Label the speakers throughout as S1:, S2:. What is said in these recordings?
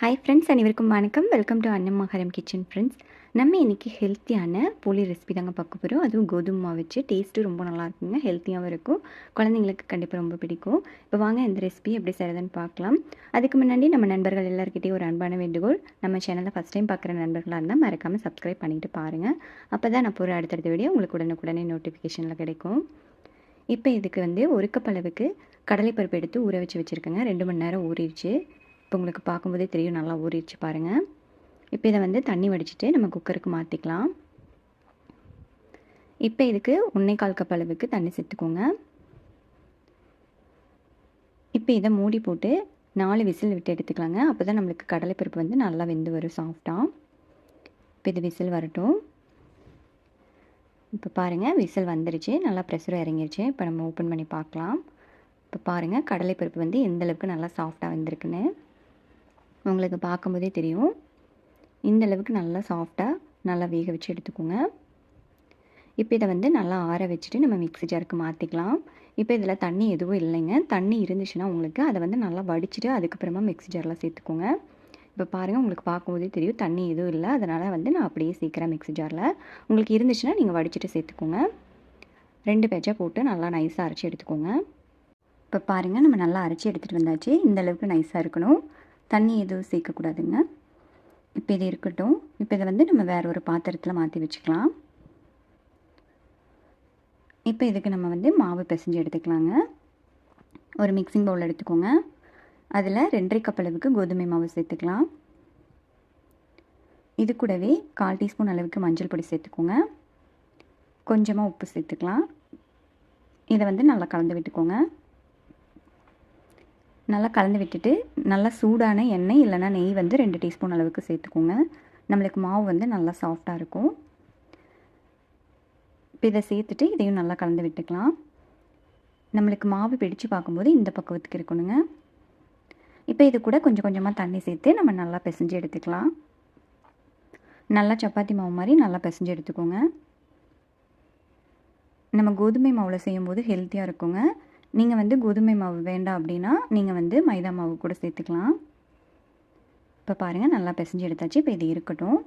S1: Hi friends அனைவருக்கும் வணக்கம். Welcome to Annamaharam kitchen friends நம்ம இன்றைக்கி ஹெல்த்தியான போலி ரெசிபி தாங்க பார்க்க போகிறோம் அதுவும் கோதுமை மாவு வச்சு டேஸ்ட்டு ரொம்ப நல்லா இருக்குங்க. ஹெல்த்தியாகவும் இருக்கும். குழந்தைங்களுக்கு கண்டிப்பாக ரொம்ப பிடிக்கும். இப்போ வாங்க இந்த ரெசிபி எப்படி செய்கிறதுன்னு பார்க்கலாம். அதுக்கு முன்னாடி நம்ம நண்பர்கள் எல்லாருக்கிட்டையும் ஒரு அன்பான வேண்டுகோள். நம்ம சேனலை ஃபஸ்ட் டைம் பார்க்குற நண்பர்களாக இருந்தால் மறக்காமல் சப்ஸ்கிரைப் பண்ணிட்டு பாருங்கள் அப்போ தான் நான் போகிற அடுத்தடுத்த வீடியோ உங்களுக்கு உடனுக்குடனே நோட்டிஃபிகேஷனில் கிடைக்கும். இப்போ இதுக்கு வந்து ஒரு கப் அளவுக்கு கடலைப்பருப்பு எடுத்து ஊற வச்சு வச்சுருக்கேங்க. ரெண்டு மணி நேரம் ஊறிடுச்சு. இப்போ உங்களுக்கு பார்க்கும்போதே தெரியும் நல்லா ஊறிடுச்சு பாருங்கள் இப்போ இதை வந்து தண்ணி வடிச்சிட்டு நம்ம குக்கருக்கு மாற்றிக்கலாம் இப்போ இதுக்கு ஒன்றே கால் கப் அளவுக்கு தண்ணி சேர்த்துக்கோங்க. இப்போ இதை மூடி போட்டு நாலு விசில் விட்டு எடுத்துக்கலாங்க. அப்போ தான் நம்மளுக்கு கடலைப்பருப்பு வந்து நல்லா வெந்து வரும் சாஃப்டாக இப்போ இது விசில் வரட்டும். இப்போ பாருங்கள் விசில் வந்துருச்சு. நல்லா ப்ரெஷரும் இறங்கிருச்சு. இப்போ நம்ம ஓப்பன் பண்ணி பார்க்கலாம். இப்போ பாருங்கள் கடலைப்பருப்பு வந்து எந்தளவுக்கு நல்லா சாஃப்டாக வந்திருக்குன்னு. உங்களுக்கு பார்க்கும்போதே தெரியும். இந்த அளவுக்கு நல்லா சாஃப்டாக நல்லா வேக வச்சு எடுத்துக்கோங்க. இப்போ இதை வந்து நல்லா ஆற வச்சுட்டு நம்ம மிக்ஸி ஜாருக்கு மாற்றிக்கலாம் இப்போ இதில் தண்ணி எதுவும் இல்லைங்க. தண்ணி இருந்துச்சுன்னா உங்களுக்கு அதை வந்து நல்லா வடிச்சிட்டு அதுக்கப்புறமா மிக்ஸி ஜாரில் சேர்த்துக்கோங்க. இப்போ பாருங்கள் உங்களுக்கு பார்க்கும்போதே தெரியும். தண்ணி எதுவும் இல்லை. அதனால் வந்து நான் அப்படியே சீக்கிரம் மிக்ஸி ஜாரில். உங்களுக்கு இருந்துச்சுன்னா நீங்கள் வடிச்சிட்டு சேர்த்துக்கோங்க. ரெண்டு பேஜாக போட்டு நல்லா நைஸாக அரைச்சி எடுத்துக்கோங்க. இப்போ பாருங்கள் நம்ம நல்லா அரைச்சி எடுத்துகிட்டு வந்தாச்சு. இந்த அளவுக்கு நைஸாக இருக்கணும். தண்ணி எதுவும் சேர்க்கக்கூடாதுங்க. இப்போ இது இருக்கட்டும். இப்போ இதை வந்து நம்ம வேறு ஒரு பாத்திரத்தில் மாற்றி வச்சுக்கலாம். இப்போ இதுக்கு நம்ம வந்து மாவு பிசைஞ்சு எடுத்துக்கலாங்க. ஒரு மிக்சிங் பவுல் எடுத்துக்கோங்க. அதில் ரெண்டரை கப் அளவுக்கு கோதுமை மாவு சேர்த்துக்கலாம். இது கூடவே கால் டீஸ்பூன் அளவுக்கு மஞ்சள் பொடி சேர்த்துக்கோங்க. கொஞ்சமாக உப்பு சேர்த்துக்கலாம். இதை வந்து நல்லா கலந்து விட்டுக்கோங்க. நல்லா கலந்து விட்டுட்டு நல்லா சூடான எண்ணெய் இல்லைனா நெய் வந்து ரெண்டு டீஸ்பூன் அளவுக்கு சேர்த்துக்கோங்க. நம்மளுக்கு மாவு வந்து நல்லா சாஃப்டாக இருக்கும். இப்போ இதை சேர்த்துட்டு இதையும் நல்லா கலந்து விட்டுக்கலாம். நம்மளுக்கு மாவு பிடிச்சு பார்க்கும்போது இந்த பக்குவத்துக்கு இருக்கணுங்க. இப்போ இது கூட கொஞ்சம் கொஞ்சமாக தண்ணி சேர்த்து நம்ம நல்லா பிசைஞ்சு எடுத்துக்கலாம். நல்லா சப்பாத்தி மாவு மாதிரி நல்லா பிசைஞ்சு எடுத்துக்கோங்க. நம்ம கோதுமை மாவில் செய்யும்போது ஹெல்த்தியாக இருக்குங்க. நீங்கள் வந்து கோதுமை மாவு வேண்டாம் அப்படின்னா நீங்கள் வந்து மைதா மாவு கூட சேர்த்துக்கலாம். இப்போ பாருங்கள் நல்லா பிசைஞ்சு எடுத்தாச்சு. இப்போ இது இருக்கட்டும்.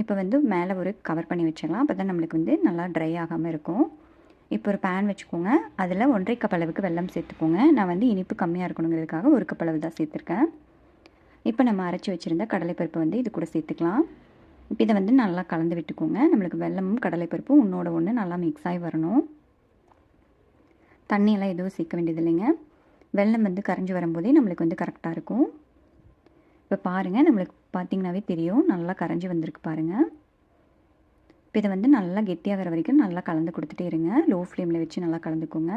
S1: இப்போ வந்து மேலே ஒரு கவர் பண்ணி வச்சிடலாம். அப்போ தான் நம்மளுக்கு வந்து நல்லா ட்ரை ஆகாமல் இருக்கும். இப்போ ஒரு பேன் வச்சுக்கோங்க. அதில் ஒன்றரை கப் அளவுக்கு வெல்லம் சேர்த்துக்கோங்க. நான் வந்து இனிப்பு கம்மியாக இருக்கணுங்கிறதுக்காக ஒரு கப் அளவு தான் சேர்த்துருக்கேன். இப்போ நம்ம அரைச்சி வச்சுருந்த கடலைப்பருப்பை வந்து இது கூட சேர்த்துக்கலாம். இப்போ இதை வந்து நல்லா கலந்து விட்டுக்கோங்க. நம்மளுக்கு வெல்லமும் கடலைப்பருப்பும் ஒன்றோட ஒன்று நல்லா மிக்ஸ் ஆகி வரணும். தண்ணியெல்லாம் எதுவும் சேர்க்க வேண்டியது இல்லைங்க வெள்ளம் வந்து கரைஞ்சி வரும்போதே நம்மளுக்கு வந்து கரெக்டாக இருக்கும். இப்போ பாருங்கள் நம்மளுக்கு பார்த்திங்கனாவே தெரியும். நல்லா கரைஞ்சி வந்திருக்கு பாருங்கள் இப்போ இதை வந்து நல்லா கெட்டியாகிற வரைக்கும் நல்லா கலந்து கொடுத்துட்டே இருங்க. லோ ஃப்ளேமில் வச்சு நல்லா கலந்துக்கோங்க.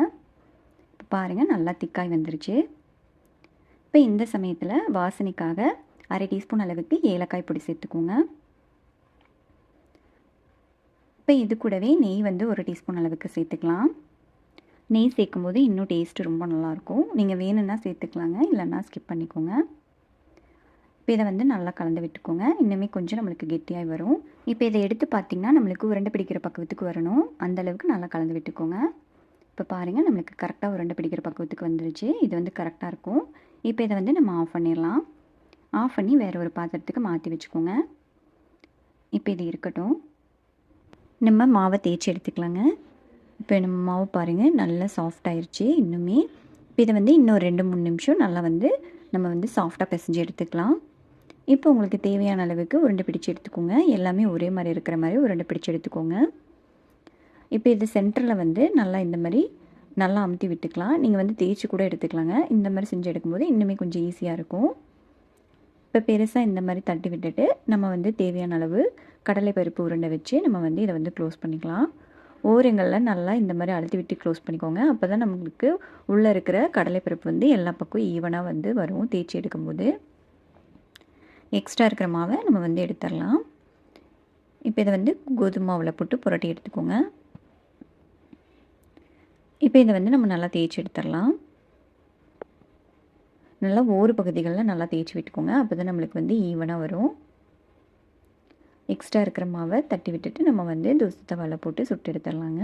S1: இப்போ பாருங்கள் நல்லா திக்காய் வந்துருச்சு. இப்போ இந்த சமயத்தில் வாசனைக்காக அரை டீஸ்பூன் அளவுக்கு ஏலக்காய் பொடி சேர்த்துக்கோங்க. இப்போ இது கூடவே நெய் வந்து ஒரு டீஸ்பூன் அளவுக்கு சேர்த்துக்கலாம். நெய் சேர்க்கும் போது இன்னும் டேஸ்ட்டு ரொம்ப நல்லாயிருக்கும். நீங்கள் வேணும்னா சேர்த்துக்கலாங்க இல்லைன்னா ஸ்கிப் பண்ணிக்கோங்க. இப்போ இதை வந்து நல்லா கலந்து விட்டுக்கோங்க. இன்னுமே கொஞ்சம் நம்மளுக்கு கெட்டியாகி வரும். இப்போ இதை எடுத்து பார்த்திங்கன்னா நம்மளுக்கு உருண்டை பிடிக்கிற பக்குவத்துக்கு வரணும். அந்தளவுக்கு நல்லா கலந்து விட்டுக்கோங்க. இப்போ பாருங்கள் நம்மளுக்கு கரெக்டாக உருண்டை பிடிக்கிற பக்குவத்துக்கு வந்துருச்சு. இது வந்து கரெக்டாக இருக்கும். இப்போ இதை வந்து நம்ம ஆஃப் பண்ணிடலாம். ஆஃப் பண்ணி வேறு ஒரு பாத்திரத்துக்கு மாற்றி வச்சுக்கோங்க. இப்போ இது இருக்கட்டும். நம்ம மாவை தேய்ச்சி எடுத்துக்கலாங்க. இப்போ நம்ம மாவு பாருங்கள் நல்லா சாஃப்ட் ஆயிடுச்சு இன்னுமே. இப்போ இதை வந்து இன்னும் ரெண்டு மூணு நிமிஷம் நல்லா வந்து நம்ம வந்து சாஃப்டாக பிசைஞ்சு எடுத்துக்கலாம். இப்போ உங்களுக்கு தேவையான அளவுக்கு உருண்டை பிடிச்சி எடுத்துக்கோங்க. எல்லாமே ஒரே மாதிரி இருக்கிற மாதிரி உருண்டை பிடிச்சி எடுத்துக்கோங்க. இப்போ இது சென்டரில் வந்து நல்லா இந்த மாதிரி நல்லா அமுத்தி விட்டுக்கலாம். நீங்கள் வந்து தேய்ச்சி கூட எடுத்துக்கலாங்க. இந்த மாதிரி செஞ்சு எடுக்கும்போது இன்னுமே கொஞ்சம் ஈஸியாக இருக்கும். இப்போ பெருசாக இந்த மாதிரி தட்டி விட்டுட்டு நம்ம வந்து தேவையான அளவு கடலை பருப்பு உருண்டை வச்சு நம்ம வந்து இதை வந்து க்ளோஸ் பண்ணிக்கலாம். ஓரங்களில் நல்லா இந்த மாதிரி அழுத்தி விட்டு க்ளோஸ் பண்ணிக்கோங்க. அப்போ தான் நம்மளுக்கு உள்ளே இருக்கிற கடலைப்பருப்பு வந்து எல்லா பக்கம் ஈவனாக வந்து வரும். தேய்ச்சி எடுக்கும்போது. எக்ஸ்ட்ரா இருக்கிற மாவை நம்ம வந்து எடுத்துடலாம். இப்போ இதை வந்து கோதுமை மாவில் போட்டு புரட்டி எடுத்துக்கோங்க. இப்போ இதை வந்து நம்ம நல்லா தேய்ச்சி எடுத்துடலாம். நல்லா ஓரு பகுதிகளில் நல்லா தேய்ச்சி விட்டுக்கோங்க. அப்போ தான் நம்மளுக்கு வந்து ஈவனாக வரும். எக்ஸ்ட்ரா இருக்கிற மாவை தட்டி விட்டுட்டு நம்ம வந்து தோசை தவாவில் போட்டு சுட்டு எடுத்துடலாங்க.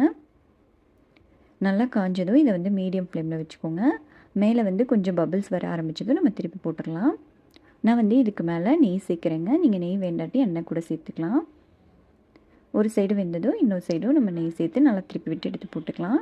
S1: நல்லா காஞ்சதும் இதை வந்து மீடியம் ஃப்ளேமில் வச்சுக்கோங்க. மேலே வந்து கொஞ்சம் பபிள்ஸ் வர ஆரம்பிச்சதும் நம்ம திருப்பி போட்டுடலாம். நான் வந்து இதுக்கு மேலே நெய் சேர்க்குறேங்க. நீங்கள் நெய் வேண்டாட்டி எண்ணெய் கூட சேர்த்துக்கலாம். ஒரு சைடு வெந்ததும் இன்னொரு சைடும் நம்ம நெய் சேர்த்து நல்லா திருப்பி விட்டு எடுத்து போட்டுக்கலாம்.